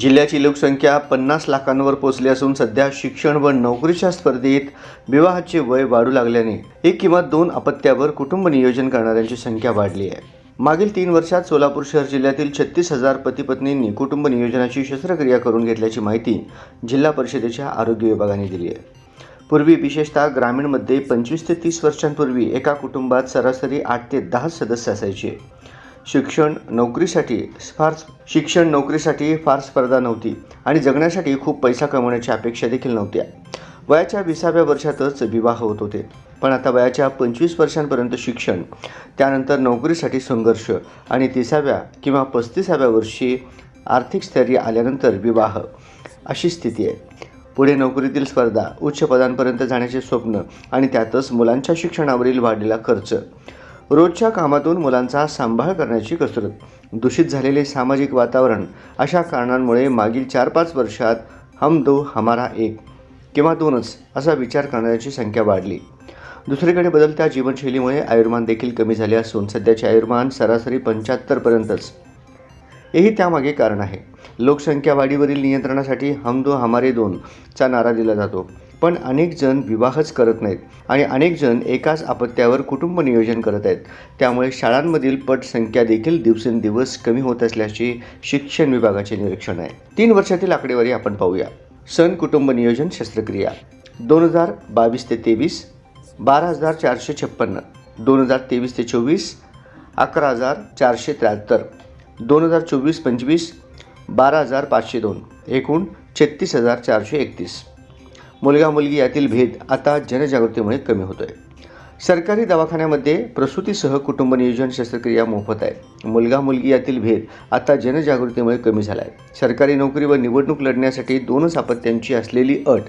जिल्ह्याची लोकसंख्या पन्नास लाखांवर पोहोचली असून सध्या शिक्षण व नोकरीच्या स्पर्धेत विवाहाचे वय वाढू लागल्याने एक किंवा दोन अपत्यावर कुटुंब नियोजन करणाऱ्यांची संख्या वाढली आहे. मागील तीन वर्षात सोलापूर शहर जिल्ह्यातील छत्तीस हजार पतीपत्नींनी कुटुंब नियोजनाची शस्त्रक्रिया करून घेतल्याची माहिती जिल्हा परिषदेच्या आरोग्य विभागाने दिली आहे. पूर्वी विशेषतः ग्रामीणमध्ये पंचवीस ते तीस वर्षांपूर्वी एका कुटुंबात सरासरी आठ ते दहा सदस्य असायचे. शिक्षण नोकरीसाठी फार शिक्षण नोकरीसाठी फार स्पर्धा नव्हती आणि जगण्यासाठी खूप पैसा कमवण्याची अपेक्षा देखील नव्हत्या. वयाच्या विसाव्या वर्षातच विवाह होत होते. पण आता वयाच्या पंचवीस वर्षांपर्यंत शिक्षण त्यानंतर नोकरीसाठी संघर्ष आणि तिसाव्या किंवा पस्तीसाव्या वर्षी आर्थिक स्थैर्य आल्यानंतर विवाह अशी स्थिती आहे. पुढे नोकरीतील स्पर्धा उच्च पदांपर्यंत जाण्याचे स्वप्न आणि त्यातच मुलांच्या शिक्षणावरील वाढलेला खर्च रोजच्या कामातून मुलांचा सांभाळ करण्याची कसरत दूषित झालेले सामाजिक वातावरण अशा कारणांमुळे मागील चार पाच वर्षात हम दो हमारा एक किंवा दोनच असा विचार करणाऱ्यांची संख्या वाढली. दुसरीकडे बदलत्या जीवनशैलीमुळे आयुर्मान देखील कमी झाले असून सध्याचे आयुर्मान सरासरी पंच्याहत्तरपर्यंतच हेही त्यामागे कारण आहे. लोकसंख्या वाढीवरील नियंत्रणासाठी हम दो हमारे दोन चा नारा दिला जातो. पण अनेक जण विवाहच करत नाहीत आणि अनेक जण एकाच अपत्यावर कुटुंब नियोजन करत आहेत. त्यामुळे शाळांमधील पटसंख्या देखील दिवसेंदिवस कमी होत असल्याचे शिक्षण विभागाचे निरीक्षण आहे. तीन वर्षातील आकडेवारी आपण पाहूया. सण कुटुंब नियोजन शस्त्रक्रिया. दोन हजार बावीस ते तेवीस बारा हजार चारशे छप्पन्न दोन हजार तेवीस ते चोवीस अकरा हजार चारशे त्र्याहत्तर दोन हजार चोवीस पंचवीस बारा हजार पाचशे दोन एकूण छत्तीस हजार चारशे एकतीस. मुलगा मुलगी यातील भेद आता जनजागृतीमुळे कमी होतो आहे सरकारी दवाखान्यामध्ये प्रसूतीसह कुटुंब नियोजन शस्त्रक्रिया मोफत आहे. मुलगा मुलगी यातील भेद आता जनजागृतीमुळे कमी झाला आहे सरकारी नोकरी व निवडणूक लढण्यासाठी दोनच अपत्यांची असलेली अट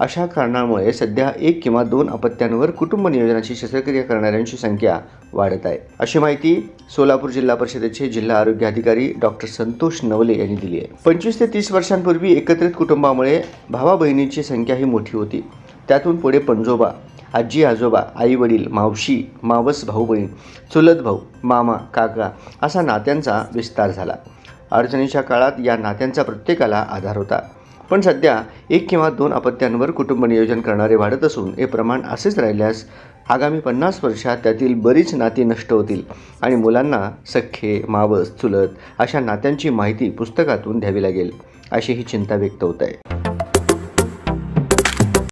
अशा कारणामुळे सध्या एक किंवा दोन अपत्यांवर कुटुंब नियोजनाची शस्त्रक्रिया करणाऱ्यांची संख्या वाढत आहे. अशी माहिती सोलापूर जिल्हा परिषदेचे जिल्हा आरोग्य अधिकारी डॉक्टर संतोष नवले यांनी दिली आहे. पंचवीस ते तीस वर्षांपूर्वी एकत्रित कुटुंबामुळे भावा बहिणींची संख्या ही मोठी होती. त्यातून पुढे पणजोबा आजी आजोबा आई वडील मावशी मावस भाऊ बहीण चुलत भाऊ मामा काका असा नात्यांचा विस्तार झाला. अडचणीच्या काळात या नात्यांचा प्रत्येकाला आधार होता. पण सध्या एक किंवा दोन अपत्यांवर कुटुंब नियोजन करणारे वाढत असून हे प्रमाण असेच राहिल्यास आगामी पन्नास वर्षात त्यातील बरीच नाती नष्ट होतील आणि मुलांना सख्खे मावस चुलत अशा नात्यांची माहिती पुस्तकातून द्यावी लागेल अशी ही चिंता व्यक्त होत आहे.